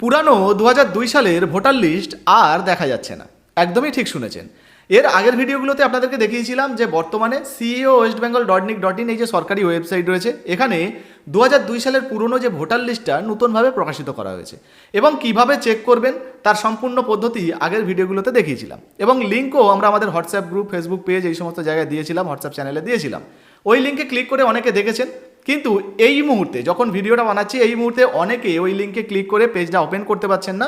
পুরানো দু সালের ভোটার লিস্ট আর দেখা যাচ্ছে না। একদমই ঠিক শুনেছেন। এর আগের ভিডিওগুলোতে আপনাদেরকে দেখিয়েছিলাম যে বর্তমানে CEO West Bengal dot nic dot in এই যে সরকারি ওয়েবসাইট রয়েছে, এখানে দু সালের পুরনো যে ভোটার লিস্টটা নতুনভাবে প্রকাশিত করা হয়েছে এবং কীভাবে চেক করবেন তার সম্পূর্ণ পদ্ধতি আগের ভিডিওগুলোতে দেখিয়েছিলাম এবং লিঙ্কও আমরা আমাদের হোয়াটসঅ্যাপ গ্রুপ ফেসবুক পেজ এই সমস্ত জায়গায় দিয়েছিলাম হোয়াটসঅ্যাপ চ্যানেলে দিয়েছিলাম। ওই লিঙ্কে ক্লিক করে অনেকে দেখেছেন কিন্তু এই মুহূর্তে যখন ভিডিওটা বানাচ্ছি, এই মুহূর্তে অনেকে ওই লিঙ্কে ক্লিক করে পেজটা ওপেন করতে পারছেন না।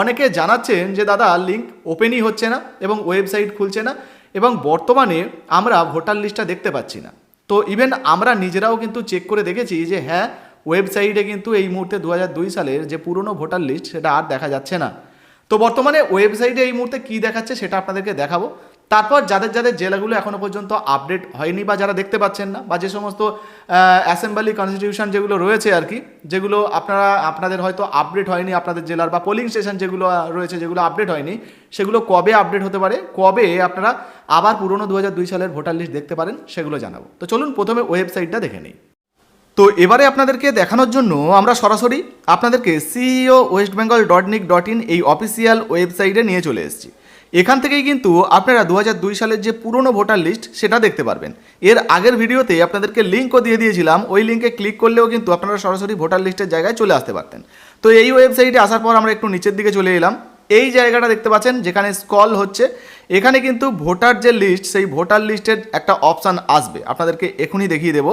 অনেকে জানাচ্ছেন যে, দাদা, লিঙ্ক ওপেনই হচ্ছে না এবং ওয়েবসাইট খুলছে না এবং বর্তমানে আমরা ভোটার লিস্টটা দেখতে পাচ্ছি না। তো ইভেন আমরা নিজেরাও কিন্তু চেক করে দেখেছি যে হ্যাঁ ওয়েবসাইটে কিন্তু এই মুহূর্তে দু সালের যে পুরনো ভোটার লিস্ট, সেটা আর দেখা যাচ্ছে না। তো বর্তমানে ওয়েবসাইটে এই মুহূর্তে কী দেখাচ্ছে, সেটা আপনাদেরকে দেখাবো। তারপর যাদের যাদের জেলাগুলো এখনও পর্যন্ত আপডেট হয়নি বা যারা দেখতে পাচ্ছেন না বা যে সমস্ত অ্যাসেম্বলি কনস্টিটিউশন যেগুলো রয়েছে আর কি, যেগুলো আপনারা, আপনাদের হয়তো আপডেট হয়নি আপনাদের জেলার বা পোলিং স্টেশন যেগুলো রয়েছে যেগুলো আপডেট হয়নি, সেগুলো কবে আপডেট হতে পারে, কবে আপনারা আবার পুরনো দু সালের ভোটার লিস্ট দেখতে পারেন, সেগুলো জানাব। তো চলুন প্রথমে ওয়েবসাইটটা দেখে নিই। তো এবারে আপনাদেরকে দেখানোর জন্য আমরা সরাসরি আপনাদেরকে CEO West Bengal dot nic dot in এই অফিসিয়াল ওয়েবসাইটে নিয়ে চলে এসেছি। এখান থেকেই কিন্তু আপনারা দু সালের যে পুরনো ভোটার লিস্ট সেটা দেখতে পারবেন। এর আগের ভিডিওতে আপনাদেরকে লিঙ্কও দিয়ে দিয়েছিলাম, ওই লিঙ্কে ক্লিক করলেও কিন্তু আপনারা সরাসরি ভোটার লিস্টের জায়গায় চলে আসতে পারতেন। তো এই ওয়েবসাইটে আসার পর আমরা একটু নিচের দিকে চলে এলাম। এই জায়গাটা দেখতে পাচ্ছেন, যেখানে স্কল হচ্ছে। এখানে কিন্তু ভোটার যে লিস্ট সেই ভোটার লিস্টের একটা অপশান আসবে। আপনাদেরকে এখনই দেখিয়ে দেবো।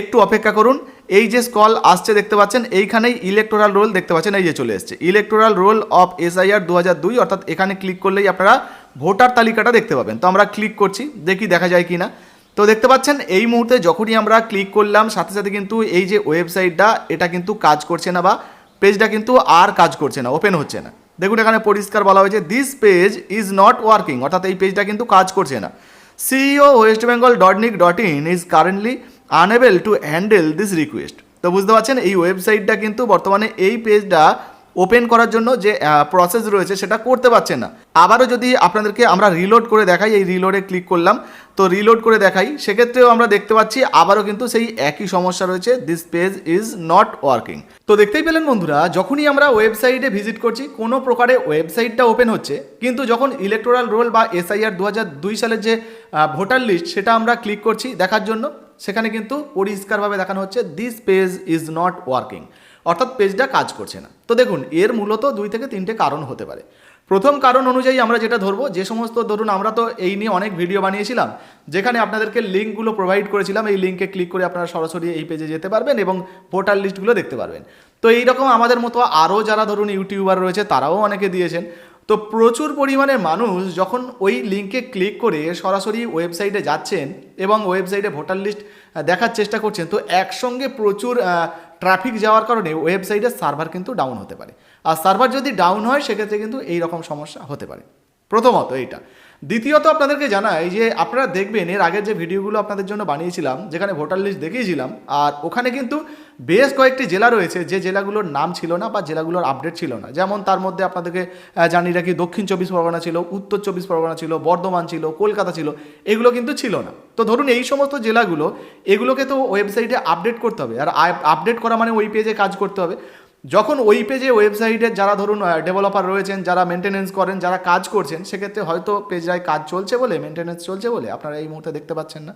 একটু অপেক্ষা করুন। এই যে স্কল আসছে দেখতে পাচ্ছেন, এইখানেই ইলেকটোরাল রোল দেখতে পাচ্ছেন, এই যে চলে এসছে। ইলেকটোরাল রোল অফ এসআইআর দু হাজার দুই, অর্থাৎ এখানে ক্লিক করলেই আপনারা ভোটার তালিকাটা দেখতে পাবেন। তো আমরা ক্লিক করছি, দেখি দেখা যায় কি না তো দেখতে পাচ্ছেন, এই মুহূর্তে যখনই আমরা ক্লিক করলাম, সাথে সাথে কিন্তু এই যে ওয়েবসাইটটা এটা কিন্তু কাজ করছে না বা পেজটা কিন্তু আর কাজ করছে না ওপেন হচ্ছে না। দেখুন, এখানে পরিষ্কার বলা হয়েছে this page is not working অর্থাৎ এই পেজটা কিন্তু কাজ করছে না। CEO West Bengal dot nic dot in is currently unable to handle this request তো বুঝতে পারছেন, এই ওয়েবসাইটটা কিন্তু বর্তমানে এই পেজটা ওপেন করার জন্য যে প্রসেস রয়েছে সেটা করতে পারছে না। আবারও যদি আপনাদেরকে আমরা রিলোড করে দেখাই, এই রিলোডে ক্লিক করলাম, তো রিলোড করে দেখাই, সেক্ষেত্রেও আমরা দেখতে পাচ্ছি আবারও কিন্তু সেই একই সমস্যা রয়েছে this page is not working তো দেখতেই পেলেন বন্ধুরা, যখনই আমরা ওয়েবসাইটে ভিজিট করছি, কোনো প্রকারে ওয়েবসাইটটা ওপেন হচ্ছে, কিন্তু যখন ইলেকটোরাল রোল বা এসআইআর দু হাজার দুই সালের যে ভোটার লিস্ট সেটা আমরা ক্লিক করছি দেখার জন্য, সেখানে কিন্তু পরিষ্কারভাবে দেখানো হচ্ছে this page is not working অর্থাৎ পেজটা কাজ করছে না। তো দেখুন, এর মূলত দুই থেকে তিনটে কারণ হতে পারে। প্রথম কারণ অনুযায়ী আমরা যেটা ধরবো, যে সমস্ত ধরুন আমরা তো এই নিয়ে অনেক ভিডিও বানিয়েছিলাম, যেখানে আপনাদেরকে লিঙ্কগুলো প্রোভাইড করেছিলাম, এই লিঙ্কে ক্লিক করে আপনারা সরাসরি এই পেজে যেতে পারবেন এবং ভোটার লিস্টগুলো দেখতে পারবেন। তো এইরকম আমাদের মতো আরও যারা ধরুন ইউটিউবার রয়েছে, তারাও অনেকে দিয়েছেন। তো প্রচুর পরিমাণে মানুষ যখন ওই লিঙ্কে ক্লিক করে সরাসরি ওয়েবসাইটে যাচ্ছেন এবং ওয়েবসাইটে ভোটার লিস্ট দেখার চেষ্টা করছেন, তো একসঙ্গে প্রচুর ট্রাফিক যাওয়ার কারণে ওয়েবসাইটের সার্ভার কিন্তু ডাউন হতে পারে। আর সার্ভার যদি ডাউন হয়, সেক্ষেত্রে কিন্তু এই রকম সমস্যা হতে পারে। প্রথমত এইটা। দ্বিতীয়ত আপনাদেরকে জানাই যে আপনারা দেখবেন এর আগের যে ভিডিওগুলো আপনাদের জন্য বানিয়েছিলাম, যেখানে ভোটার লিস্ট দেখিয়েছিলাম, আর ওখানে কিন্তু বেশ কয়েকটি জেলা রয়েছে যে জেলাগুলোর নাম ছিল না বা জেলাগুলোর আপডেট ছিল না। যেমন তার মধ্যে আপনাদেরকে জানিয়ে রাখি, দক্ষিণ চব্বিশ পরগনা ছিল, উত্তর চব্বিশ পরগনা ছিল, বর্ধমান ছিল, কলকাতা ছিল, এগুলো কিন্তু ছিল না। তো ধরুন এই সমস্ত জেলাগুলো, এগুলোকে তো ওয়েবসাইটে আপডেট করতে হবে। আর আপডেট করা মানে ওই পেজে কাজ করতে হবে। যখন ওই পেজে ওয়েবসাইটের যারা ধরুন ডেভেলপার রয়েছেন, যারা মেনটেনেন্স করেন, যারা কাজ করছেন, সেক্ষেত্রে হয়তো পেজটায় কাজ চলছে বলে মেনটেনেন্স চলছে বলে, আপনারা এই মুহূর্তে দেখতে পাচ্ছেন না।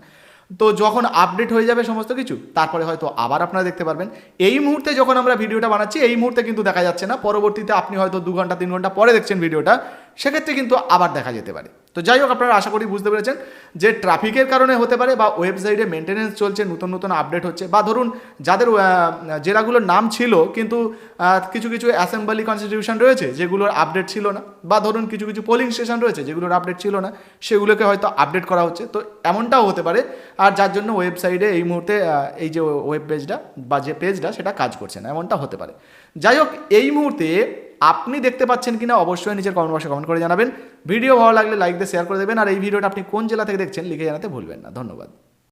তো যখন আপডেট হয়ে যাবে সমস্ত কিছু, তারপরে হয়তো আবার আপনারা দেখতে পারবেন। এই মুহূর্তে যখন আমরা ভিডিওটা বানাচ্ছি, এই মুহূর্তে কিন্তু দেখা যাচ্ছে না। পরবর্তীতে আপনি হয়তো দু ঘণ্টা, তিন ঘণ্টা পরে দেখছেন ভিডিওটা সেক্ষেত্রে কিন্তু আবার দেখা যেতে পারে। তো যাই হোক, আপনারা আশা করি বুঝতে পেরেছেন যে ট্রাফিকের কারণে হতে পারে বা ওয়েবসাইটে মেনটেনেন্স চলছে, নতুন নতুন আপডেট হচ্ছে বা ধরুন যাদের জেলাগুলোর নাম ছিল কিন্তু কিছু কিছু অ্যাসেম্বলি কনস্টিটিউশন রয়েছে যেগুলোর আপডেট ছিল না বা ধরুন কিছু কিছু পোলিং স্টেশন রয়েছে যেগুলোর আপডেট ছিল না, সেগুলোকে হয়তো আপডেট করা হচ্ছে। তো এমনটাও হতে পারে আর যার জন্য ওয়েবসাইটে এই মুহূর্তে এই যে ওয়েব পেজটা বা যে পেজটা সেটা কাজ করছে না, এমনটা হতে পারে। যাই হোক, এই মুহূর্তে আপনি দেখতে পাচ্ছেন কিনা অবশ্যই নিজের কমেন্ট বক্সে কমেন্ট করে জানাবেন। ভিডিও ভালো লাগলে লাইক দিয়ে শেয়ার করে দেবেন। আর এই ভিডিওটা আপনি কোন জেলা থেকে দেখছেন, লিখে জানাতে ভুলবেন না। ধন্যবাদ।